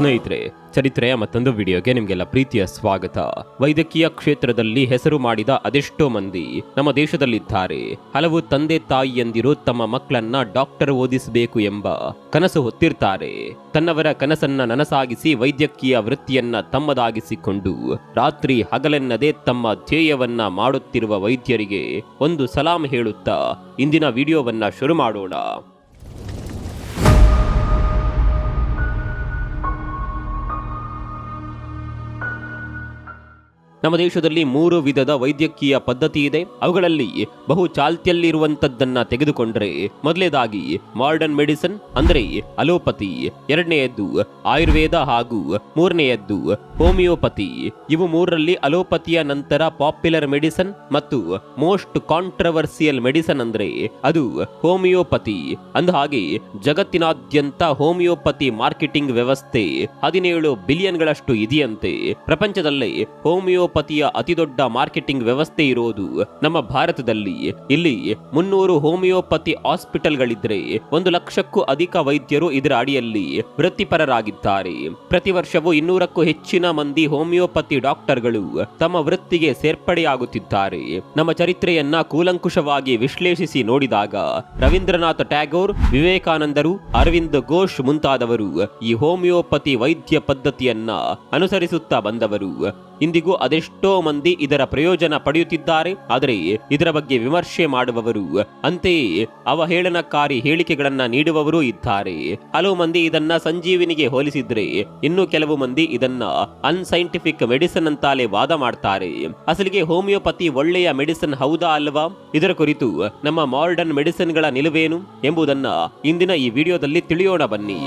ಸ್ನೇಹಿತರೆ ಚರಿತ್ರೆಯ ಮತ್ತೊಂದು ವಿಡಿಯೋಗೆ ನಿಮಗೆಲ್ಲ ಪ್ರೀತಿಯ ಸ್ವಾಗತ. ವೈದ್ಯಕೀಯ ಕ್ಷೇತ್ರದಲ್ಲಿ ಹೆಸರು ಮಾಡಿದ ಅದೆಷ್ಟೋ ಮಂದಿ ನಮ್ಮ ದೇಶದಲ್ಲಿದ್ದಾರೆ. ಹಲವು ತಂದೆ ತಾಯಿಯಂದಿರು ತಮ್ಮ ಮಕ್ಕಳನ್ನ ಡಾಕ್ಟರ್ ಓದಿಸಬೇಕು ಎಂಬ ಕನಸು ಹೊತ್ತಿರ್ತಾರೆ. ತನ್ನವರ ಕನಸನ್ನ ನನಸಾಗಿಸಿ ವೈದ್ಯಕೀಯ ವೃತ್ತಿಯನ್ನ ತಮ್ಮದಾಗಿಸಿಕೊಂಡು ರಾತ್ರಿ ಹಗಲೆನ್ನದೆ ತಮ್ಮ ಧ್ಯೇಯವನ್ನ ಮಾಡುತ್ತಿರುವ ವೈದ್ಯರಿಗೆ ಒಂದು ಸಲಾಂ ಹೇಳುತ್ತಾ ಇಂದಿನ ವಿಡಿಯೋವನ್ನ ಶುರು ಮಾಡೋಣ. ನಮ್ಮ ದೇಶದಲ್ಲಿ ಮೂರು ವಿಧದ ವೈದ್ಯಕೀಯ ಪದ್ಧತಿ ಇದೆ. ಅವುಗಳಲ್ಲಿ ಬಹು ಚಾಲ್ತಿಯಲ್ಲಿರುವಂತದ್ದನ್ನ ತೆಗೆದುಕೊಂಡ್ರೆ ಮೊದಲೇದಾಗಿ ಮಾಡರ್ನ್ ಮೆಡಿಸಿನ್ ಅಂದ್ರೆ ಅಲೋಪತಿ, ಎರಡನೆಯದ್ದು ಆಯುರ್ವೇದ ಹಾಗೂ ಮೂರನೆಯದ್ದು ಹೋಮಿಯೋಪತಿ. ಇವು ಮೂರರಲ್ಲಿ ಅಲೋಪತಿಯ ನಂತರ ಪಾಪ್ಯುಲರ್ ಮೆಡಿಸನ್ ಮತ್ತು ಮೋಸ್ಟ್ ಕಾಂಟ್ರವರ್ಸಿಯಲ್ ಮೆಡಿಸನ್ ಅಂದ್ರೆ ಅದು ಹೋಮಿಯೋಪತಿ. ಅಂದಹಾಗೆ ಜಗತ್ತಿನಾದ್ಯಂತ ಹೋಮಿಯೋಪತಿ ಮಾರ್ಕೆಟಿಂಗ್ ವ್ಯವಸ್ಥೆ ಹದಿನೇಳು ಬಿಲಿಯನ್ಗಳಷ್ಟು ಇದೆಯಂತೆ. ಪ್ರಪಂಚದಲ್ಲೇ ಹೋಮಿಯೋಪತಿಯ ಅತಿದೊಡ್ಡ ಮಾರ್ಕೆಟಿಂಗ್ ವ್ಯವಸ್ಥೆ ಇರೋದು ನಮ್ಮ ಭಾರತದಲ್ಲಿ. ಇಲ್ಲಿ ಮುನ್ನೂರು ಹೋಮಿಯೋಪತಿ ಹಾಸ್ಪಿಟಲ್ಗಳಿದ್ರೆ ಒಂದು ಲಕ್ಷಕ್ಕೂ ಅಧಿಕ ವೈದ್ಯರು ಇದರ ಅಡಿಯಲ್ಲಿ ವೃತ್ತಿಪರರಾಗಿದ್ದಾರೆ. ಪ್ರತಿ ವರ್ಷವೂ ಇನ್ನೂರಕ್ಕೂ ಹೆಚ್ಚಿನ ಮಂದಿ ಹೋಮಿಯೋಪತಿ ಡಾಕ್ಟರ್ಗಳು ತಮ್ಮ ವೃತ್ತಿಗೆ ಸೇರ್ಪಡೆಯಾಗುತ್ತಿದ್ದಾರೆ. ನಮ್ಮ ಚರಿತ್ರೆಯನ್ನ ಕೂಲಂಕುಷವಾಗಿ ವಿಶ್ಲೇಷಿಸಿ ನೋಡಿದಾಗ ರವೀಂದ್ರನಾಥ್ ಟ್ಯಾಗೋರ್, ವಿವೇಕಾನಂದರು, ಅರವಿಂದ್ ಘೋಷ್ ಮುಂತಾದವರು ಈ ಹೋಮಿಯೋಪತಿ ವೈದ್ಯ ಪದ್ಧತಿಯನ್ನ ಅನುಸರಿಸುತ್ತಾ ಬಂದವರು. ಇಂದಿಗೂ ಅದೆಷ್ಟೋ ಮಂದಿ ಇದರ ಪ್ರಯೋಜನ ಪಡೆಯುತ್ತಿದ್ದಾರೆ, ಆದರೆ ಇದರ ಬಗ್ಗೆ ವಿಮರ್ಶೆ ಮಾಡುವವರು, ಅಂತೆಯೇ ಅವಹೇಳನಕಾರಿ ಹೇಳಿಕೆಗಳನ್ನ ನೀಡುವವರೂ ಇದ್ದಾರೆ. ಹಲವು ಮಂದಿ ಇದನ್ನ ಸಂಜೀವಿನಿಗೆ ಹೋಲಿಸಿದ್ರೆ ಇನ್ನು ಕೆಲವು ಮಂದಿ ಇದನ್ನ ಅನ್ಸೈಂಟಿಫಿಕ್ ಮೆಡಿಸಿನ್ ಅಂತಾಲೆ ವಾದ ಮಾಡ್ತಾರೆ. ಅಸಲಿಗೆ ಹೋಮಿಯೋಪತಿ ಒಳ್ಳೆಯ ಮೆಡಿಸಿನ್ ಹೌದಾ ಅಲ್ವಾ? ಇದರ ಕುರಿತು ನಮ್ಮ ಮಾಡರ್ನ್ ಮೆಡಿಸಿನ್ಗಳ ನಿಲುವೇನು ಎಂಬುದನ್ನ ಇಂದಿನ ಈ ವಿಡಿಯೋದಲ್ಲಿ ತಿಳಿಯೋಣ ಬನ್ನಿ.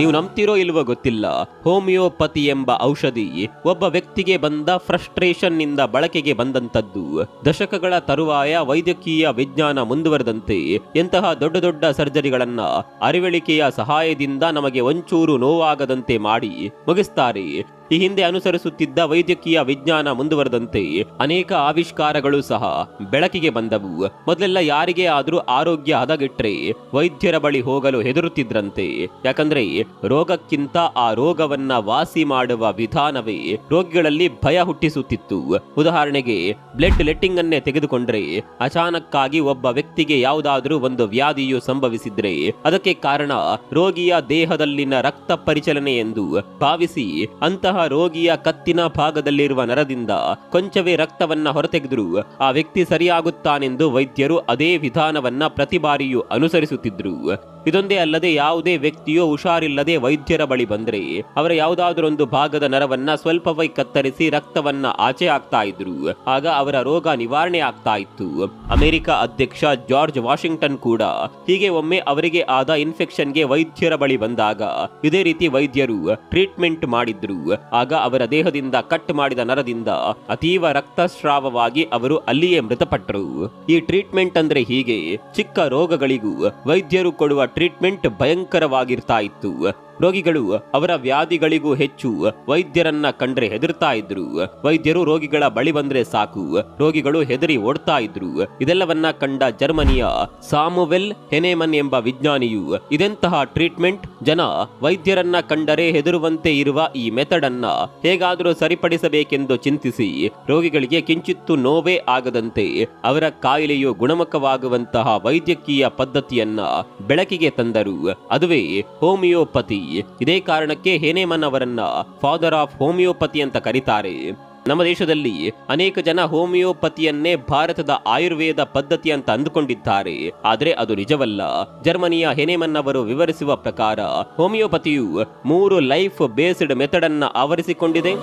ನೀವು ನಂಬ್ತಿರೋ ಇಲ್ವೋ ಗೊತ್ತಿಲ್ಲ. ಹೋಮಿಯೋಪತಿ ಎಂಬ ಔಷಧಿ ಒಬ್ಬ ವ್ಯಕ್ತಿಗೆ ಬಂದ ಫ್ರಸ್ಟ್ರೇಷನ್ನಿಂದ ಬಳಕೆಗೆ ಬಂದಂತದ್ದು ದಶಕಗಳ ತರುವಾಯ ವೈದ್ಯಕೀಯ ವಿಜ್ಞಾನ ಮುಂದುವರೆದಂತೆ ಎಂತಹ ದೊಡ್ಡ ದೊಡ್ಡ ಸರ್ಜರಿಗಳನ್ನ ಅರಿವಳಿಕೆಯ ಸಹಾಯದಿಂದ ನಮಗೆ ಒಂಚೂರು ನೋವಾಗದಂತೆ ಮಾಡಿ ಮುಗಿಸ್ತಾರೆ. ಈ ಹಿಂದೆ ಅನುಸರಿಸುತ್ತಿದ್ದ ವೈದ್ಯಕೀಯ ವಿಜ್ಞಾನ ಮುಂದುವರೆದಂತೆ ಅನೇಕ ಆವಿಷ್ಕಾರಗಳು ಸಹ ಬೆಳಕಿಗೆ ಬಂದವು. ಮೊದಲೆಲ್ಲ ಯಾರಿಗೇ ಆದರೂ ಆರೋಗ್ಯ ಹದಗೆಟ್ರೆ ವೈದ್ಯರ ಬಳಿ ಹೋಗಲು ಹೆದರುತ್ತಿದ್ರಂತೆ. ಯಾಕಂದ್ರೆ ರೋಗಕ್ಕಿಂತ ಆ ರೋಗವನ್ನ ವಾಸಿ ಮಾಡುವ ವಿಧಾನವೇ ರೋಗಿಗಳಲ್ಲಿ ಭಯ ಹುಟ್ಟಿಸುತ್ತಿತ್ತು. ಉದಾಹರಣೆಗೆ ಬ್ಲಡ್ ಲೆಟ್ಟಿಂಗ್ ಅನ್ನೇ ತೆಗೆದುಕೊಂಡ್ರೆ ಅಚಾನಕ್ಕಾಗಿ ಒಬ್ಬ ವ್ಯಕ್ತಿಗೆ ಯಾವುದಾದ್ರೂ ಒಂದು ವ್ಯಾಧಿಯು ಸಂಭವಿಸಿದ್ರೆ ಅದಕ್ಕೆ ಕಾರಣ ರೋಗಿಯ ದೇಹದಲ್ಲಿನ ರಕ್ತ ಪರಿಚಲನೆ ಎಂದು ಭಾವಿಸಿ ಅಂತಹ ರೋಗಿಯ ಕತ್ತಿನ ಭಾಗದಲ್ಲಿರುವ ನರದಿಂದ ಕೊಂಚವೇ ರಕ್ತವನ್ನ ಹೊರತೆಗೆದ್ರು. ಆ ವ್ಯಕ್ತಿ ಸರಿಯಾಗುತ್ತಾನೆಂದು ವೈದ್ಯರು ಅದೇ ವಿಧಾನವನ್ನ ಪ್ರತಿ ಬಾರಿಯೂ ಅನುಸರಿಸುತ್ತಿದ್ದರು ಇದೊಂದೇ ಅಲ್ಲದೆ ಯಾವುದೇ ವ್ಯಕ್ತಿಯು ಹುಷಾರಿಲ್ಲದೆ ವೈದ್ಯರ ಬಳಿ ಬಂದರೆ ಅವರ ಯಾವುದಾದರೊಂದು ಭಾಗದ ನರವನ್ನ ಸ್ವಲ್ಪವೈ ಕತ್ತರಿಸಿ ರಕ್ತವನ್ನ ಆಚೆ ಆಗ್ತಾ ಇದ್ರು. ಆಗ ಅವರ ರೋಗ ನಿವಾರಣೆ ಆಗ್ತಾ ಇತ್ತು. ಅಮೆರಿಕ ಅಧ್ಯಕ್ಷ ಜಾರ್ಜ್ ವಾಷಿಂಗ್ಟನ್ ಕೂಡ ಹೀಗೆ ಒಮ್ಮೆ ಅವರಿಗೆ ಆದ ಇನ್ಫೆಕ್ಷನ್ಗೆ ವೈದ್ಯರ ಬಳಿ ಬಂದಾಗ ಇದೇ ರೀತಿ ವೈದ್ಯರು ಟ್ರೀಟ್ಮೆಂಟ್ ಮಾಡಿದ್ರು. ಆಗ ಅವರ ದೇಹದಿಂದ ಕಟ್ ಮಾಡಿದ ನರದಿಂದ ಅತೀವ ರಕ್ತಸ್ರಾವವಾಗಿ ಅವರು ಅಲ್ಲಿಯೇ ಮೃತಪಟ್ಟರು. ಈ ಟ್ರೀಟ್ಮೆಂಟ್ ಅಂದ್ರೆ ಹೀಗೆ, ಚಿಕ್ಕ ರೋಗಗಳಿಗೂ ವೈದ್ಯರು ಕೊಡುವ ಟ್ರೀಟ್ಮೆಂಟ್ ಭಯಂಕರವಾಗಿರ್ತಾ ಇತ್ತು. ರೋಗಿಗಳು ಅವರ ವ್ಯಾಧಿಗಳಿಗೂ ಹೆಚ್ಚು ವೈದ್ಯರನ್ನ ಕಂಡ್ರೆ ಹೆದರ್ತಾ ಇದ್ರು. ವೈದ್ಯರು ರೋಗಿಗಳ ಬಳಿ ಬಂದ್ರೆ ಸಾಕು. ರೋಗಿಗಳು ಹೆದರಿ ಓಡ್ತಾ ಇದ್ರು. ಇದೆಲ್ಲವನ್ನ ಕಂಡ ಜರ್ಮನಿಯ ಸಾಮುವೆಲ್ ಹೆನೆಮನ್ ಎಂಬ ವಿಜ್ಞಾನಿಯು ಇದೆಂತಹ ಟ್ರೀಟ್ಮೆಂಟ್ ಜನ ವೈದ್ಯರನ್ನ ಕಂಡರೆ ಹೆದರುವಂತೆ ಇರುವ ಈ ಮೆಥಡ್ ಅನ್ನ ಹೇಗಾದರೂ ಸರಿಪಡಿಸಬೇಕೆಂದು ಚಿಂತಿಸಿ ರೋಗಿಗಳಿಗೆ ಕಿಂಚಿತ್ತು ನೋವೇ ಆಗದಂತೆ ಅವರ ಕಾಯಿಲೆಯು ಗುಣಮುಖವಾಗುವಂತಹ ವೈದ್ಯಕೀಯ ಪದ್ಧತಿಯನ್ನ ಬೆಳಕಿಗೆ ತಂದರು. ಅದುವೇ ಹೋಮಿಯೋಪತಿ. ಇದೇ ಕಾರಣಕ್ಕೆ ಹೇನೇಮನ್ ಅವರನ್ನ ಫಾದರ್ ಆಫ್ ಹೋಮಿಯೋಪತಿ ಅಂತ ಕರೀತಾರೆ. ನಮ್ಮ ದೇಶದಲ್ಲಿ ಅನೇಕ ಜನ ಹೋಮಿಯೋಪತಿಯನ್ನೇ ಭಾರತದ ಆಯುರ್ವೇದ ಪದ್ಧತಿ ಅಂತ ಅಂದುಕೊಂಡಿದ್ದಾರೆ. ಆದರೆ ಅದು ನಿಜವಲ್ಲ. ಜರ್ಮನಿಯ ಹೆನೇಮನ್ ಅವರು ವಿವರಿಸುವ ಪ್ರಕಾರ ಹೋಮಿಯೋಪತಿಯು ಮೂರು ಲೈಫ್ ಬೇಸ್ಡ್ ಮೆಥಡ್ ಅನ್ನ ಆವರಿಸಿಕೊಂಡಿದೆ.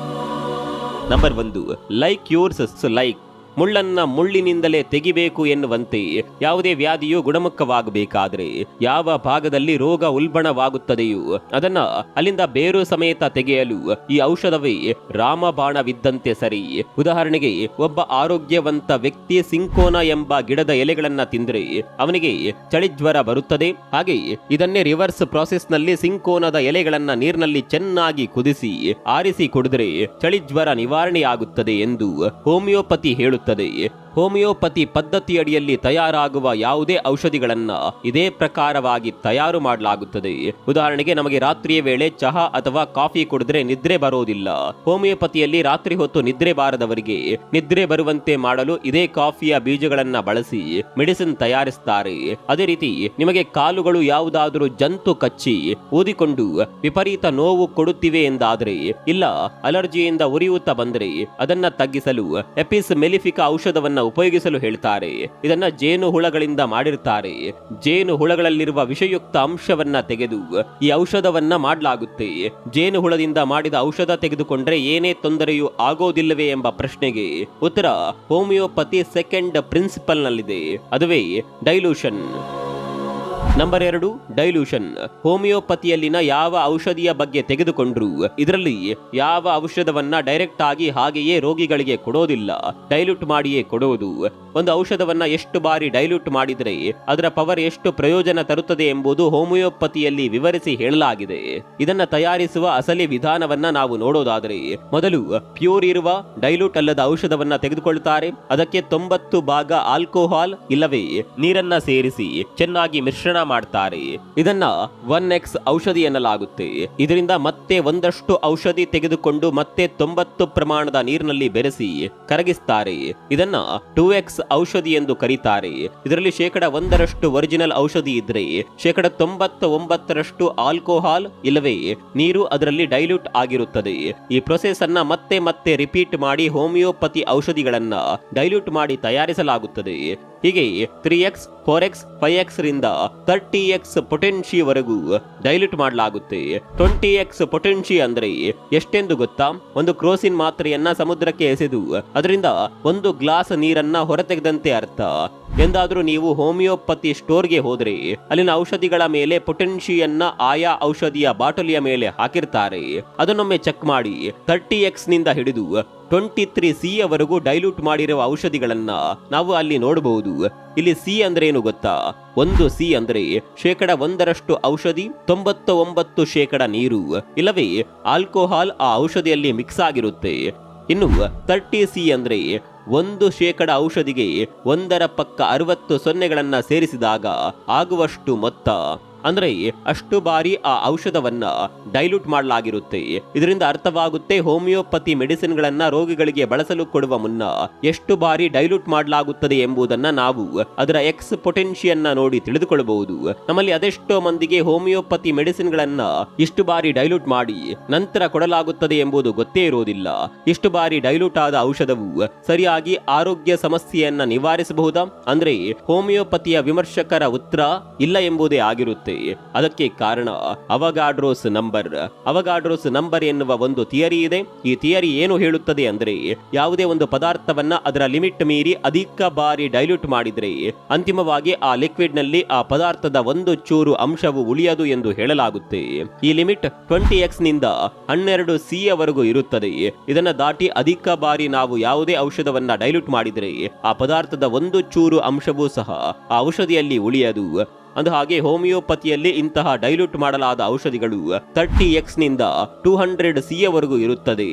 ನಂಬರ್ ಒಂದು ಲೈಕ್ ಯೋರ್ಸ್ ಲೈಕ್ ಮುಳ್ಳನ್ನ ಮುಳ್ಳಿನಿಂದಲೇ ತೆಗಿಬೇಕು ಎನ್ನುವಂತೆ ಯಾವುದೇ ವ್ಯಾಧಿಯು ಗುಣಮುಖವಾಗಬೇಕಾದ್ರೆ ಯಾವ ಭಾಗದಲ್ಲಿ ರೋಗ ಉಲ್ಬಣವಾಗುತ್ತದೆಯೋ ಅದನ್ನ ಅಲ್ಲಿಂದ ಬೇರು ಸಮೇತ ತೆಗೆಯಲು ಈ ಔಷಧವೇ ರಾಮಬಾಣವಿದ್ದಂತೆ ಸರಿ. ಉದಾಹರಣೆಗೆ, ಒಬ್ಬ ಆರೋಗ್ಯವಂತ ವ್ಯಕ್ತಿ ಸಿಂಕೋನ ಎಂಬ ಗಿಡದ ಎಲೆಗಳನ್ನ ತಿಂದರೆ ಅವನಿಗೆ ಚಳಿಜ್ವರ ಬರುತ್ತದೆ. ಹಾಗೆ ಇದನ್ನೇ ರಿವರ್ಸ್ ಪ್ರಾಸೆಸ್ನಲ್ಲಿ ಸಿಂಕೋನದ ಎಲೆಗಳನ್ನ ನೀರಿನಲ್ಲಿ ಚೆನ್ನಾಗಿ ಕುದಿಸಿ ಆರಿಸಿ ಕುಡಿದ್ರೆ ಚಳಿಜ್ವರ ನಿವಾರಣೆಯಾಗುತ್ತದೆ ಎಂದು ಹೋಮಿಯೋಪತಿ ಹೇಳುತ್ತದೆ الثدي ಹೋಮಿಯೋಪತಿ ಪದ್ಧತಿಯಡಿಯಲ್ಲಿ ತಯಾರಾಗುವ ಯಾವುದೇ ಔಷಧಿಗಳನ್ನ ಇದೇ ಪ್ರಕಾರವಾಗಿ ತಯಾರು ಮಾಡಲಾಗುತ್ತದೆ. ಉದಾಹರಣೆಗೆ ನಮಗೆ ರಾತ್ರಿಯ ವೇಳೆ ಚಹಾ ಅಥವಾ ಕಾಫಿ ಕುಡಿದ್ರೆ ನಿದ್ರೆ ಬರೋದಿಲ್ಲ. ಹೋಮಿಯೋಪತಿಯಲ್ಲಿ ರಾತ್ರಿ ಹೊತ್ತು ನಿದ್ರೆ ಬಾರದವರಿಗೆ ನಿದ್ರೆ ಬರುವಂತೆ ಮಾಡಲು ಇದೇ ಕಾಫಿಯ ಬೀಜಗಳನ್ನ ಬಳಸಿ ಮೆಡಿಸಿನ್ ತಯಾರಿಸುತ್ತಾರೆ ಅದೇ ರೀತಿ ನಿಮಗೆ ಕಾಲುಗಳು ಯಾವುದಾದರೂ ಜಂತು ಕಚ್ಚಿ ಊದಿಕೊಂಡು ವಿಪರೀತ ನೋವು ಕೊಡುತ್ತಿವೆ ಎಂದಾದರೆ ಇಲ್ಲ, ಅಲರ್ಜಿಯಿಂದ ಉರಿಯೂತ ಬಂದರೆ ಅದನ್ನ ತಗ್ಗಿಸಲು ಎಪಿಸ್ ಮೆಲಿಫಿಕ ಔಷಧವನ್ನ ಉಪಯೋಗಿಸಲು ಹೇಳ್ತಾರೆ. ಇದನ್ನ ಜೇನು ಹುಳಗಳಿಂದ ಮಾಡಿರ್ತಾರೆ. ಜೇನು ಹುಳಗಳಲ್ಲಿರುವ ವಿಷಯುಕ್ತ ಅಂಶವನ್ನ ತೆಗೆದು ಈ ಔಷಧವನ್ನ ಮಾಡಲಾಗುತ್ತೆ. ಜೇನು ಹುಳದಿಂದ ಮಾಡಿದ ಔಷಧ ತೆಗೆದುಕೊಂಡ್ರೆ ಏನೇ ತೊಂದರೆಯೂ ಆಗೋದಿಲ್ಲವೇ ಎಂಬ ಪ್ರಶ್ನೆಗೆ ಉತ್ತರ ಹೋಮಿಯೋಪತಿ ಸೆಕೆಂಡ್ ಪ್ರಿನ್ಸಿಪಲ್ ನಲ್ಲಿದೆ ಅದುವೇ ಡೈಲ್ಯೂಷನ್ ನಂಬರ್ ಎರಡು ಡೈಲ್ಯೂಷನ್ ಹೋಮಿಯೋಪತಿಯಲ್ಲಿನ ಯಾವ ಔಷಧಿಯ ಬಗ್ಗೆ ತೆಗೆದುಕೊಂಡ್ರು? ಇದರಲ್ಲಿ ಯಾವ ಔಷಧವನ್ನ ಡೈರೆಕ್ಟ್ ಆಗಿ ಹಾಗೆಯೇ ರೋಗಿಗಳಿಗೆ ಕೊಡೋದಿಲ್ಲ ಡೈಲ್ಯೂಟ್ ಮಾಡಿಯೇ ಕೊಡೋದು? ಒಂದು ಔಷಧವನ್ನ ಎಷ್ಟು ಬಾರಿ ಡೈಲ್ಯೂಟ್ ಮಾಡಿದರೆ ಅದರ ಪವರ್ ಎಷ್ಟು ಪ್ರಯೋಜನ ತರುತ್ತದೆ ಎಂಬುದು ಹೋಮಿಯೋಪತಿಯಲ್ಲಿ ವಿವರಿಸಿ ಹೇಳಲಾಗಿದೆ. ಇದನ್ನ ತಯಾರಿಸುವ ಅಸಲಿ ವಿಧಾನವನ್ನ ನಾವು ನೋಡೋದಾದರೆ, ಮೊದಲು ಪ್ಯೂರ್ ಇರುವ ಡೈಲ್ಯೂಟ್ ಅಲ್ಲದ ಔಷಧವನ್ನ ತೆಗೆದುಕೊಳ್ಳುತ್ತಾರೆ ಅದಕ್ಕೆ ತೊಂಬತ್ತು ಭಾಗ ಆಲ್ಕೋಹಾಲ್ ಇಲ್ಲವೇ? ನೀರನ್ನ ಸೇರಿಸಿ, ಚೆನ್ನಾಗಿ ಮಿಶ್ರಣ ಮಾಡ್ತಾರೆ. ಇದನ್ನ ಒನ್ ಎಕ್ಸ್ ಔಷಧಿ ಎನ್ನಲಾಗುತ್ತೆ. ಇದರಿಂದ ಮತ್ತೆ ಒಂದಷ್ಟು ಔಷಧಿ ತೆಗೆದುಕೊಂಡು ಮತ್ತೆ ತೊಂಬತ್ತು ಪ್ರಮಾಣದ ನೀರಿನಲ್ಲಿ ಬೆರೆಸಿ ಕರಗಿಸ್ತಾರೆ. ಇದನ್ನ ಟೂ ಎಕ್ಸ್ ಔಷಧಿ ಎಂದು ಕರೀತಾರೆ. ಇದರಲ್ಲಿ ಶೇಕಡ ಒಂದರಷ್ಟು ಒರಿಜಿನಲ್ ಔಷಧಿ ಇದ್ರೆ, ಶೇಕಡ ತೊಂಬತ್ತ ಒಂಬತ್ತರಷ್ಟು ಆಲ್ಕೋಹಾಲ್ ಇಲ್ಲವೇ, ನೀರು ಅದರಲ್ಲಿ ಡೈಲ್ಯೂಟ್ ಆಗಿರುತ್ತದೆ. ಈ ಪ್ರೊಸೆಸ್ ಅನ್ನ ಮತ್ತೆ ಮತ್ತೆ ರಿಪೀಟ್ ಮಾಡಿ ಹೋಮಿಯೋಪತಿ ಔಷಧಿಗಳನ್ನ ಡೈಲ್ಯೂಟ್ ಮಾಡಿ ತಯಾರಿಸಲಾಗುತ್ತದೆ. ಹೀಗೆ three X four X five X ರಿಂದ ತರ್ಟಿ ಎಕ್ಸ್ ಪೊಟೆನ್ಶಿ ವರೆಗೂ ಡೈಲ್ಯೂಟ್ ಮಾಡಲಾಗುತ್ತೆ. ಟ್ವೆಂಟಿ ಎಕ್ಸ್ ಪೊಟೆನ್ಶಿ ಅಂದ್ರೆ ಎಷ್ಟೆಂದು ಗೊತ್ತಾ? ಒಂದು ಕ್ರೋಸಿನ್ ಮಾತ್ರೆಯನ್ನ ಸಮುದ್ರಕ್ಕೆ ಎಸೆದು ಅದರಿಂದ ಒಂದು ಗ್ಲಾಸ್ ನೀರನ್ನ ಹೊರತೆಗೆದಂತೆ ಅರ್ಥ. ಎಂದಾದ್ರೂ ನೀವು ಹೋಮಿಯೋಪತಿ ಸ್ಟೋರ್ಗೆ ಹೋದ್ರೆ ಅಲ್ಲಿನ ಔಷಧಿಗಳ ಮೇಲೆ ಪೊಟೆನ್ಶಿಯನ್ನ ಆಯಾ ಔಷಧಿಯ ಬಾಟಲಿಯ ಮೇಲೆ ಹಾಕಿರ್ತಾರೆ. ಅದನ್ನೊಮ್ಮೆ ಚೆಕ್ ಮಾಡಿ ತರ್ಟಿ ಎಕ್ಸ್ನಿಂದ ಹಿಡಿದು ಟ್ವೆಂಟಿ ತ್ರೀ ಸಿ ಅವರೆಗೂ ಡೈಲ್ಯೂಟ್ ಮಾಡಿರುವ ಔಷಧಿಗಳನ್ನ ನಾವು ಅಲ್ಲಿ ನೋಡಬಹುದು. ಇಲ್ಲಿ ಸಿ ಅಂದ್ರೆ ಏನು ಗೊತ್ತಾ? ಒಂದು ಸಿ ಅಂದ್ರೆ ಶೇಕಡ ಒಂದರಷ್ಟು ಔಷಧಿ ತೊಂಬತ್ತ ಒಂಬತ್ತು ಶೇಕಡ ನೀರು. ಇಲ್ಲವೇ, ಆಲ್ಕೋಹಾಲ್ ಆ ಔಷಧಿಯಲ್ಲಿ ಮಿಕ್ಸ್ ಆಗಿರುತ್ತೆ. ಇನ್ನು ತರ್ಟಿ ಸಿ ಅಂದ್ರೆ ಒಂದು ಶೇಕಡ ಔಷಧಿಗೆ ಒಂದರ ಪಕ್ಕ ಅರವತ್ತು ಸೊನ್ನೆಗಳನ್ನ ಸೇರಿಸಿದಾಗ ಆಗುವಷ್ಟು ಮೊತ್ತ. ಅಂದ್ರೆ ಅಷ್ಟು ಬಾರಿ ಆ ಔಷಧವನ್ನ ಡೈಲ್ಯೂಟ್ ಮಾಡಲಾಗಿರುತ್ತೆ. ಇದರಿಂದ ಅರ್ಥವಾಗುತ್ತೆ ಹೋಮಿಯೋಪತಿ ಮೆಡಿಸಿನ್ ಗಳನ್ನ ರೋಗಿಗಳಿಗೆ ಬಳಸಲು ಕೊಡುವ ಮುನ್ನ ಎಷ್ಟು ಬಾರಿ ಡೈಲ್ಯೂಟ್ ಮಾಡಲಾಗುತ್ತದೆ ಎಂಬುದನ್ನ ನಾವು ಅದರ ಎಕ್ಸ್ ಪೊಟೆನ್ಶಿಯನ್ನ ನೋಡಿ ತಿಳಿದುಕೊಳ್ಳಬಹುದು. ನಮ್ಮಲ್ಲಿ ಅದೆಷ್ಟೋ ಮಂದಿಗೆ ಹೋಮಿಯೋಪತಿ ಮೆಡಿಸಿನ್ ಗಳನ್ನ ಇಷ್ಟು ಬಾರಿ ಡೈಲ್ಯೂಟ್ ಮಾಡಿ ನಂತರ ಕೊಡಲಾಗುತ್ತದೆ ಎಂಬುದು ಗೊತ್ತೇ ಇರೋದಿಲ್ಲ. ಇಷ್ಟು ಬಾರಿ ಡೈಲ್ಯೂಟ್ ಆದ ಔಷಧವು ಸರಿಯಾಗಿ ಆರೋಗ್ಯ ಸಮಸ್ಯೆಯನ್ನ ನಿವಾರಿಸಬಹುದಾ? ಅಂದ್ರೆ ಹೋಮಿಯೋಪತಿಯ ವಿಮರ್ಶಕರ ಉತ್ತರ ಇಲ್ಲ ಎಂಬುದೇ ಆಗಿರುತ್ತೆ. ಅದಕ್ಕೆ ಕಾರಣ, ಅವಗಾಡ್ರೋಸ್ ನಂಬರ್. ಅವಗಾಡ್ರೋಸ್ ನಂಬರ್ ಎನ್ನುವ ಒಂದು ಥಿಯರಿ ಇದೆ. ಈ ಥಿಯರಿ ಏನು ಹೇಳುತ್ತದೆ ಅಂದ್ರೆ, ಯಾವುದೇ ಒಂದು ಪದಾರ್ಥವನ್ನ ಅದರ ಲಿಮಿಟ್ ಮೀರಿ ಅಧಿಕ ಬಾರಿ ಡೈಲ್ಯೂಟ್ ಮಾಡಿದ್ರೆ, ಅಂತಿಮವಾಗಿ ಆ ಲಿಕ್ವಿಡ್ನಲ್ಲಿ ಆ ಪದಾರ್ಥದ ಒಂದು ಚೂರು ಅಂಶವು ಉಳಿಯದು ಎಂದು ಹೇಳಲಾಗುತ್ತೆ. ಈ ಲಿಮಿಟ್ ಟ್ವೆಂಟಿ ಎಕ್ಸ್ನಿಂದ ಹನ್ನೆರಡು ಸಿ ಅವರೆಗೂ ಇರುತ್ತದೆ. ಇದನ್ನ ದಾಟಿ ಅಧಿಕ ಬಾರಿ ನಾವು ಯಾವುದೇ ಔಷಧವನ್ನ ಡೈಲ್ಯೂಟ್ ಮಾಡಿದ್ರೆ, ಆ ಪದಾರ್ಥದ ಒಂದು ಚೂರು ಅಂಶವೂ ಸಹ ಆ ಔಷಧಿಯಲ್ಲಿ ಉಳಿಯದು. ಅಂದ ಹಾಗೆ ಹೋಮಿಯೋಪತಿಯಲ್ಲಿ ಇಂತಹ ಡೈಲ್ಯೂಟ್ ಮಾಡಲಾದ ಔಷಧಿಗಳು ತರ್ಟಿ ಎಕ್ಸ್ನಿಂದ ಟೂ ಹಂಡ್ರೆಡ್ ಸಿ ವರೆಗೂ ಇರುತ್ತದೆ.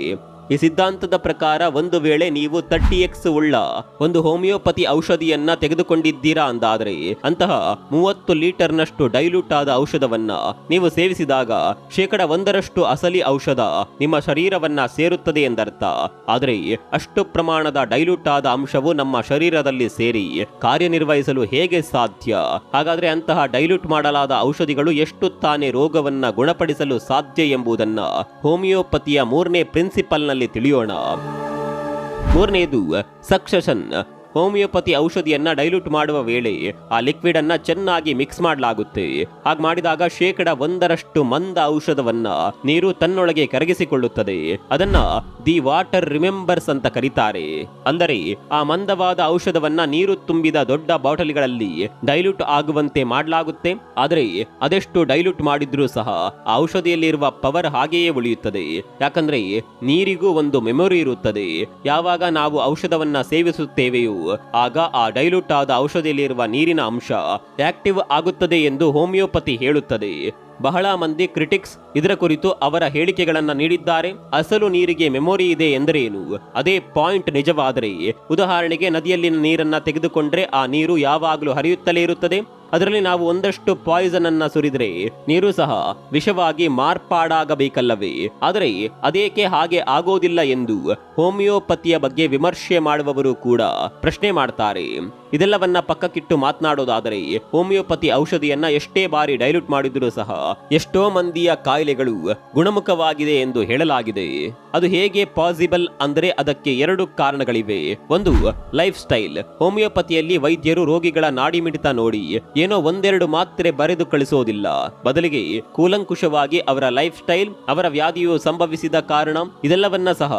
ಈ ಸಿದ್ಧಾಂತದ ಪ್ರಕಾರ ಒಂದು ವೇಳೆ ನೀವು ತರ್ಟಿ ಎಕ್ಸ್ ಉಳ್ಳ ಒಂದು ಹೋಮಿಯೋಪತಿ ಔಷಧಿಯನ್ನ ತೆಗೆದುಕೊಂಡಿದ್ದೀರಾ ಅಂದಾದ್ರೆ ಅಂತಹ ಮೂವತ್ತು ಲೀಟರ್ನಷ್ಟು ಡೈಲ್ಯೂಟ್ ಆದ ಔಷಧವನ್ನ ನೀವು ಸೇವಿಸಿದಾಗ ಶೇಕಡ ಒಂದರಷ್ಟು ಅಸಲಿ ಔಷಧ ನಿಮ್ಮ ಶರೀರವನ್ನ ಸೇರುತ್ತದೆ ಎಂದರ್ಥ. ಆದರೆ ಅಷ್ಟು ಪ್ರಮಾಣದ ಡೈಲ್ಯೂಟ್ ಆದ ಅಂಶವು ನಮ್ಮ ಶರೀರದಲ್ಲಿ ಸೇರಿ ಕಾರ್ಯನಿರ್ವಹಿಸಲು ಹೇಗೆ ಸಾಧ್ಯ? ಹಾಗಾದ್ರೆ ಅಂತಹ ಡೈಲ್ಯೂಟ್ ಮಾಡಲಾದ ಔಷಧಿಗಳು ಎಷ್ಟು ತಾನೇ ರೋಗವನ್ನ ಗುಣಪಡಿಸಲು ಸಾಧ್ಯ ಎಂಬುದನ್ನ ಹೋಮಿಯೋಪತಿಯ ಮೂರನೇ ಪ್ರಿನ್ಸಿಪಲ್ನಲ್ಲಿ ತಿಳಿಯೋಣ. ಮೂರನೆಯದು ಸಕ್ಸೆಷನ್. ಹೋಮಿಯೋಪತಿ ಔಷಧಿಯನ್ನ ಡೈಲ್ಯೂಟ್ ಮಾಡುವ ವೇಳೆ ಆ ಲಿಕ್ವಿಡ್ ಅನ್ನ ಚೆನ್ನಾಗಿ ಮಿಕ್ಸ್ ಮಾಡಲಾಗುತ್ತೆ. ಹಾಗೆ ಮಾಡಿದಾಗ ಶೇಕಡ ಒಂದರಷ್ಟು ಮಂದ ಔಷಧವನ್ನ ನೀರು ತನ್ನೊಳಗೆ ಕರಗಿಸಿಕೊಳ್ಳುತ್ತದೆ. ಅದನ್ನ ದಿ ವಾಟರ್ ರಿಮೆಂಬರ್ಸ್ ಅಂತ ಕರೀತಾರೆ. ಅಂದರೆ ಆ ಮಂದವಾದ ಔಷಧವನ್ನ ನೀರು ತುಂಬಿದ ದೊಡ್ಡ ಬಾಟಲಿಗಳಲ್ಲಿ ಡೈಲ್ಯೂಟ್ ಆಗುವಂತೆ ಮಾಡಲಾಗುತ್ತೆ. ಆದರೆ ಅದೆಷ್ಟು ಡೈಲ್ಯೂಟ್ ಮಾಡಿದ್ರೂ ಸಹ ಆ ಔಷಧಿಯಲ್ಲಿರುವ ಪವರ್ ಹಾಗೆಯೇ ಉಳಿಯುತ್ತದೆ. ಯಾಕಂದ್ರೆ ನೀರಿಗೂ ಒಂದು ಮೆಮೊರಿ ಇರುತ್ತದೆ. ಯಾವಾಗ ನಾವು ಔಷಧವನ್ನ ಸೇವಿಸುತ್ತೇವೆಯೋ ಆಗ ಆ ಡೈಲ್ಯೂಟ್ ಆದ ಔಷಧಿಯಲ್ಲಿರುವ ನೀರಿನ ಅಂಶ ಆಕ್ಟಿವ್ ಆಗುತ್ತದೆ ಎಂದು ಹೋಮಿಯೋಪತಿ ಹೇಳುತ್ತದೆ. ಬಹಳ ಮಂದಿ ಕ್ರಿಟಿಕ್ಸ್ ಇದರ ಕುರಿತು ಅವರ ಹೇಳಿಕೆಗಳನ್ನ ನೀಡಿದ್ದಾರೆ. ಅಸಲು ನೀರಿಗೆ ಮೆಮೊರಿ ಇದೆ ಎಂದರೇನು? ಅದೇ ಪಾಯಿಂಟ್ ನಿಜವಾದರೆ ಉದಾಹರಣೆಗೆ ನದಿಯಲ್ಲಿನ ನೀರನ್ನ ತೆಗೆದುಕೊಂಡ್ರೆ ಆ ನೀರು ಯಾವಾಗಲೂ ಹರಿಯುತ್ತಲೇ ಇರುತ್ತದೆ. ಅದರಲ್ಲಿ ನಾವು ಒಂದಷ್ಟು ಪಾಯ್ಸನ್ ಅನ್ನ ಸುರಿದ್ರೆ ನೀರು ಸಹ ವಿಷವಾಗಿ ಮಾರ್ಪಾಡಾಗಬೇಕಲ್ಲವೇ? ಆದರೆ ಅದೇಕೆ ಹಾಗೆ ಆಗೋದಿಲ್ಲ ಎಂದು ಹೋಮಿಯೋಪತಿಯ ಬಗ್ಗೆ ವಿಮರ್ಶೆ ಮಾಡುವವರು ಕೂಡ ಪ್ರಶ್ನೆ ಮಾಡ್ತಾರೆ. ಇದೆಲ್ಲವನ್ನ ಪಕ್ಕಕ್ಕಿಟ್ಟು ಮಾತನಾಡೋದಾದರೆ ಹೋಮಿಯೋಪತಿ ಔಷಧಿಯನ್ನ ಎಷ್ಟೇ ಬಾರಿ ಡೈಲ್ಯೂಟ್ ಮಾಡಿದರೂ ಸಹ ಎಷ್ಟೋ ಮಂದಿಯ ಕಾಯಿಲೆಗಳು ಗುಣಮುಖವಾಗಿದೆ ಎಂದು ಹೇಳಲಾಗಿದೆ. ಅದು ಹೇಗೆ ಪಾಸಿಬಲ್ ಅಂದರೆ ಅದಕ್ಕೆ ಎರಡು ಕಾರಣಗಳಿವೆ. ಒಂದು ಲೈಫ್ ಸ್ಟೈಲ್ ಹೋಮಿಯೋಪತಿಯಲ್ಲಿ ವೈದ್ಯರು ರೋಗಿಗಳ ನಾಡಿಮಿಡಿತ ನೋಡಿ, ಏನೋ ಒಂದೆರಡು ಮಾತ್ರೆ ಬರೆದು ಕಳಿಸೋದಿಲ್ಲ. ಬದಲಿಗೆ ಕೂಲಂಕುಷವಾಗಿ ಅವರ ಲೈಫ್ ಸ್ಟೈಲ್ ಅವರ ವ್ಯಾಧಿಯು ಸಂಭವಿಸಿದ ಕಾರಣ ಇದೆಲ್ಲವನ್ನ ಸಹ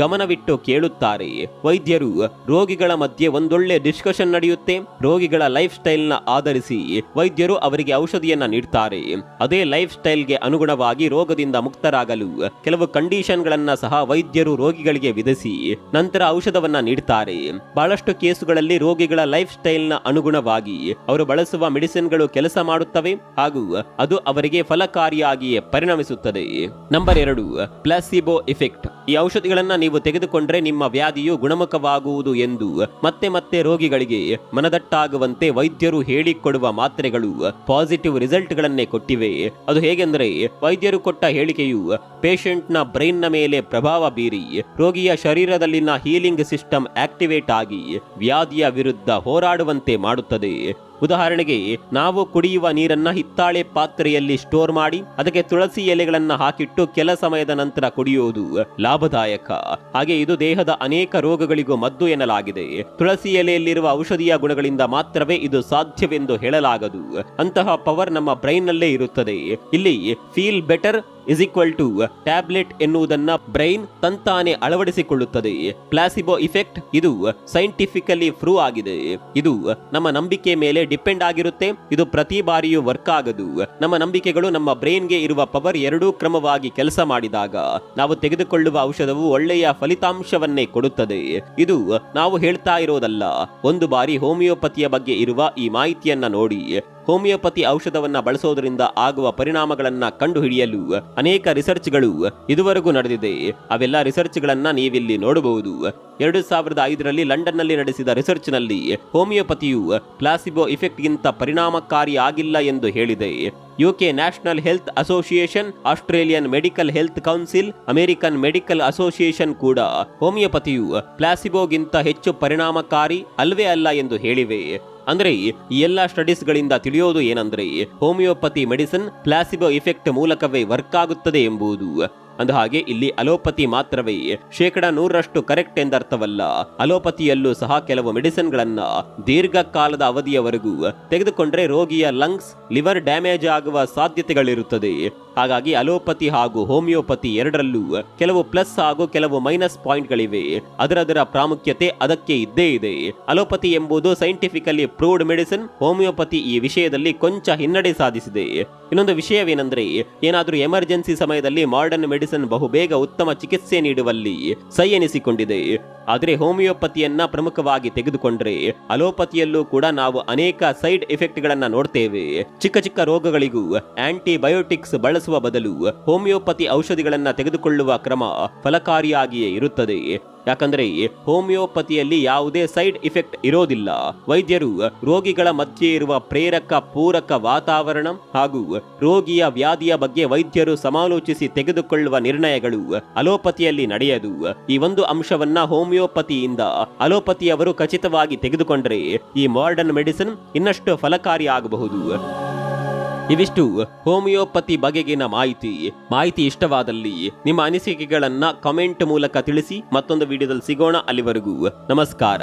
ಗಮನವಿಟ್ಟು ಕೇಳುತ್ತಾರೆ. ವೈದ್ಯರು ರೋಗಿಗಳ ಮಧ್ಯೆ ಒಂದೊಳ್ಳೆ ಡಿಸ್ಕಷನ್ ನಡೆಯುತ್ತೆ. ರೋಗಿಗಳ ಲೈಫ್ ಸ್ಟೈಲ್ನ ಆಧರಿಸಿ ವೈದ್ಯರು ಅವರಿಗೆ ಔಷಧಿಯನ್ನ ನೀಡ್ತಾರೆ. ಅದೇ ಲೈಫ್ ಸ್ಟೈಲ್ಗೆ ಅನುಗುಣವಾಗಿ ರೋಗದಿಂದ ಮುಕ್ತರಾಗಲು, ಕೆಲವು ಕಂಡೀಷನ್ ಗಳನ್ನ ಸಹ ವೈದ್ಯರು ರೋಗಿಗಳಿಗೆ ವಿಧಿಸಿ ನಂತರ ಔಷಧವನ್ನ ನೀಡುತ್ತಾರೆ ಬಹಳಷ್ಟು ಕೇಸುಗಳಲ್ಲಿ ರೋಗಿಗಳ ಲೈಫ್ ಸ್ಟೈಲ್ನ ಅನುಗುಣವಾಗಿ ಅವರು ಬಳಸುವ ಮೆಡಿಸಿನ್ಗಳು ಕೆಲಸ ಮಾಡುತ್ತವೆ ಹಾಗೂ ಅದು ಅವರಿಗೆ ಫಲಕಾರಿಯಾಗಿಯೇ ಪರಿಣಮಿಸುತ್ತದೆ. ನಂಬರ್ ಎರಡು, ಪ್ಲಾಸಿಬೋ ಎಫೆಕ್ಟ್. ಈ ಔಷಧಿಗಳನ್ನ ನೀವು ತೆಗೆದುಕೊಂಡ್ರೆ ನಿಮ್ಮ ವ್ಯಾಧಿಯು ಗುಣಮುಖವಾಗುವುದು ಎಂದು ಮತ್ತೆ ಮತ್ತೆ ರೋಗಿಗಳಿಗೆ ಮನದಟ್ಟಾಗುವಂತೆ ವೈದ್ಯರು ಹೇಳಿಕೊಡುವ ಮಾತ್ರೆಗಳು ಪಾಸಿಟಿವ್ ರಿಸಲ್ಟ್ ಗಳನ್ನೇ ಕೊಟ್ಟಿವೆ. ಅದು ಹೇಗೆಂದರೆ, ವೈದ್ಯರು ಕೊಟ್ಟ ಹೇಳಿಕೆಯು ಪೇಷಂಟ್ನ ಬ್ರೈನ್ನ ಮೇಲೆ ಪ್ರಭಾವ ಬೀರಿ, ರೋಗಿಯ ಶರೀರದಲ್ಲಿನ ಹೀಲಿಂಗ್ ಸಿಸ್ಟಮ್ ಆಕ್ಟಿವೇಟ್ ಆಗಿ ವ್ಯಾಧಿಯ ವಿರುದ್ಧ ಹೋರಾಡುವಂತೆ ಮಾಡುತ್ತದೆ. ಉದಾಹರಣೆಗೆ, ನಾವು ಕುಡಿಯುವ ನೀರನ್ನ ಹಿತ್ತಾಳೆ ಪಾತ್ರೆಯಲ್ಲಿ ಸ್ಟೋರ್ ಮಾಡಿ, ಅದಕ್ಕೆ ತುಳಸಿ ಎಲೆಗಳನ್ನು ಹಾಕಿಟ್ಟು ಕೆಲ ಸಮಯದ ನಂತರ ಕುಡಿಯುವುದು ಲಾಭದಾಯಕ. ಹಾಗೆ ಇದು ದೇಹದ ಅನೇಕ ರೋಗಗಳಿಗೂ ಮದ್ದು ಎನ್ನಲಾಗಿದೆ. ತುಳಸಿ ಎಲೆಯಲ್ಲಿರುವ ಔಷಧೀಯ ಗುಣಗಳಿಂದ ಮಾತ್ರವೇ ಇದು ಸಾಧ್ಯವೆಂದು ಹೇಳಲಾಗದು. ಅಂತಹ ಪವರ್ ನಮ್ಮ ಬ್ರೈನ್ ನಲ್ಲೇ ಇರುತ್ತದೆ. ಇಲ್ಲಿ, feel better is equal to tablet ಎನ್ನುವುದನ್ನ brain ತಂತಾನೆ ಅಳವಡಿಸಿಕೊಳ್ಳುತ್ತದೆ. ಪ್ಲಾಸಿಬೋ ಇಫೆಕ್ಟ್ ಇದು ಸೈಂಟಿಫಿಕಲಿ ಪ್ರೂವ್ ಆಗಿದೆ. ಇದು ನಮ್ಮ ನಂಬಿಕೆ ಮೇಲೆ ಡಿಪೆಂಡ್ ಆಗಿರುತ್ತೆ. ಇದು ಪ್ರತಿ ಬಾರಿಯೂ ವರ್ಕ್ ಆಗದು. ನಮ್ಮ ನಂಬಿಕೆಗಳು ನಮ್ಮ ಬ್ರೈನ್ಗೆ ಇರುವ ಪವರ್ ಎರಡೂ ಕ್ರಮವಾಗಿ ಕೆಲಸ ಮಾಡಿದಾಗ, ನಾವು ತೆಗೆದುಕೊಳ್ಳುವ ಔಷಧವು ಒಳ್ಳೆಯ ಫಲಿತಾಂಶವನ್ನೇ ಕೊಡುತ್ತದೆ. ಇದು ನಾವು ಹೇಳ್ತಾ ಇರೋದಲ್ಲ, ಒಂದು ಬಾರಿ ಹೋಮಿಯೋಪತಿಯ ಬಗ್ಗೆ ಇರುವ ಈ ಮಾಹಿತಿಯನ್ನ ನೋಡಿ. ಹೋಮಿಯೋಪತಿ ಔಷಧವನ್ನ ಬಳಸೋದ್ರಿಂದ ಆಗುವ ಪರಿಣಾಮಗಳನ್ನ ಕಂಡುಹಿಡಿಯಲು ಅನೇಕ ರಿಸರ್ಚ್ಗಳು ಇದುವರೆಗೂ ನಡೆದಿದೆ. ಅವೆಲ್ಲ ರಿಸರ್ಚ್ಗಳನ್ನ ನೀವಿಲ್ಲಿ ನೋಡಬಹುದು. ಎರಡು ಸಾವಿರದ ಐದರಲ್ಲಿ ಲಂಡನ್ನಲ್ಲಿ ನಡೆಸಿದ ರಿಸರ್ಚ್ನಲ್ಲಿ ಹೋಮಿಯೋಪತಿಯು ಪ್ಲಾಸಿಬೋ ಇಫೆಕ್ಟ್ಗಿಂತ ಪರಿಣಾಮಕಾರಿ ಆಗಿಲ್ಲ ಎಂದು ಹೇಳಿದೆ. UK national health association, Australian medical health council, American medical association ಕೂಡ ಹೋಮಿಯೋಪತಿಯು ಪ್ಲಾಸಿಬೋಗಿಂತ ಹೆಚ್ಚು ಪರಿಣಾಮಕಾರಿ ಅಲ್ವೇ ಅಲ್ಲ ಎಂದು ಹೇಳಿವೆ. ಅಂದ್ರೆ ಈ ಎಲ್ಲಾ ಸ್ಟಡೀಸ್ಗಳಿಂದ ತಿಳಿಯೋದು ಏನಂದ್ರೆ ಹೋಮಿಯೋಪತಿ ಮೆಡಿಸಿನ್ ಪ್ಲಾಸಿಬೋ ಇಫೆಕ್ಟ್ ಮೂಲಕವೇ ವರ್ಕ್ ಆಗುತ್ತದೆ ಎಂಬುದು. ಅಂದ ಹಾಗೆ ಇಲ್ಲಿ ಅಲೋಪತಿ ಮಾತ್ರವೇ. ಶೇಕಡ ನೂರರಷ್ಟು ಕರೆಕ್ಟ್ ಎಂದರ್ಥವಲ್ಲ. ಅಲೋಪತಿಯಲ್ಲೂ ಸಹ ಕೆಲವು ಮೆಡಿಸಿನ್ ಗಳನ್ನ ದೀರ್ಘಕಾಲದ ಅವಧಿಯವರೆಗೂ ತೆಗೆದುಕೊಂಡ್ರೆ ರೋಗಿಯ ಲಂಗ್ಸ್, ಲಿವರ್ ಡ್ಯಾಮೇಜ್ ಆಗುವ ಸಾಧ್ಯತೆಗಳಿರುತ್ತದೆ. ಹಾಗಾಗಿ ಅಲೋಪತಿ ಹಾಗೂ ಹೋಮಿಯೋಪತಿ ಎರಡರಲ್ಲೂ ಕೆಲವು ಪ್ಲಸ್ ಹಾಗೂ ಕೆಲವು ಮೈನಸ್ ಪಾಯಿಂಟ್ಗಳಿವೆ. ಅದರದರ ಪ್ರಾಮುಖ್ಯತೆ ಅದಕ್ಕೆ ಇದ್ದೇ ಇದೆ. ಅಲೋಪತಿ ಎಂಬುದು ಸೈಂಟಿಫಿಕಲಿ ಪ್ರೂವ್ಡ್ ಮೆಡಿಸಿನ್, ಹೋಮಿಯೋಪತಿ ಈ ವಿಷಯದಲ್ಲಿ ಕೊಂಚ ಹಿನ್ನಡೆ ಸಾಧಿಸಿದೆ. ಇನ್ನೊಂದು ವಿಷಯವೇನೆಂದ್ರೆ, ಏನಾದರೂ ಎಮರ್ಜೆನ್ಸಿ ಸಮಯದಲ್ಲಿ ಮಾಡರ್ನ್ ಮೆಡಿಸಿನ್ ಬಹುಬೇಗ ಉತ್ತಮ ಚಿಕಿತ್ಸೆ ನೀಡುವಲ್ಲಿ ಸೈ ಎನಿಸಿಕೊಂಡಿದೆ ಆದರೆ ಹೋಮಿಯೋಪತಿಯನ್ನ ಪ್ರಮುಖವಾಗಿ ತೆಗೆದುಕೊಂಡ್ರೆ ಅಲೋಪತಿಯಲ್ಲೂ ಕೂಡ ನಾವು ಅನೇಕ ಸೈಡ್ ಎಫೆಕ್ಟ್ಗಳನ್ನ ನೋಡ್ತೇವೆ. ಚಿಕ್ಕ ಚಿಕ್ಕ ರೋಗಗಳಿಗೂ ಆಂಟಿಬಯೋಟಿಕ್ಸ್ ಬಳಸುವ ಬದಲು ಹೋಮಿಯೋಪತಿ ಔಷಧಿಗಳನ್ನು ತೆಗೆದುಕೊಳ್ಳುವ ಕ್ರಮ ಫಲಕಾರಿಯಾಗಿಯೇ ಇರುತ್ತದೆ. ಯಾಕಂದ್ರೆ ಹೋಮಿಯೋಪತಿಯಲ್ಲಿ ಯಾವುದೇ ಸೈಡ್ ಇಫೆಕ್ಟ್ ಇರೋದಿಲ್ಲ. ವೈದ್ಯರು ರೋಗಿಗಳ ಮಧ್ಯೆ ಇರುವ ಪ್ರೇರಕ ಪೂರಕ ವಾತಾವರಣ ಹಾಗೂ ರೋಗಿಯ ವ್ಯಾಧಿಯ ಬಗ್ಗೆ ವೈದ್ಯರು ಸಮಾಲೋಚಿಸಿ ತೆಗೆದುಕೊಳ್ಳುವ ನಿರ್ಣಯಗಳು ಅಲೋಪತಿಯಲ್ಲಿ ನಡೆಯದು. ಈ ಒಂದು ಅಂಶವನ್ನ ಹೋಮಿಯೋಪತಿಯಿಂದ ಅಲೋಪತಿಯವರು ಖಚಿತವಾಗಿ ತೆಗೆದುಕೊಂಡರೆ ಈ ಮಾಡರ್ನ್ ಮೆಡಿಸಿನ್ ಇನ್ನಷ್ಟು ಫಲಕಾರಿ ಆಗಬಹುದು ಇವಿಷ್ಟು ಹೋಮಿಯೋಪತಿ ಬಗೆಗಿನ ಮಾಹಿತಿ. ಮಾಹಿತಿ ಇಷ್ಟವಾದಲ್ಲಿ ನಿಮ್ಮ ಅನಿಸಿಕೆಗಳನ್ನ ಕಮೆಂಟ್ ಮೂಲಕ ತಿಳಿಸಿ ಮತ್ತೊಂದು ವಿಡಿಯೋದಲ್ಲಿ ಸಿಗೋಣ ಅಲ್ಲಿವರೆಗೂ. ನಮಸ್ಕಾರ.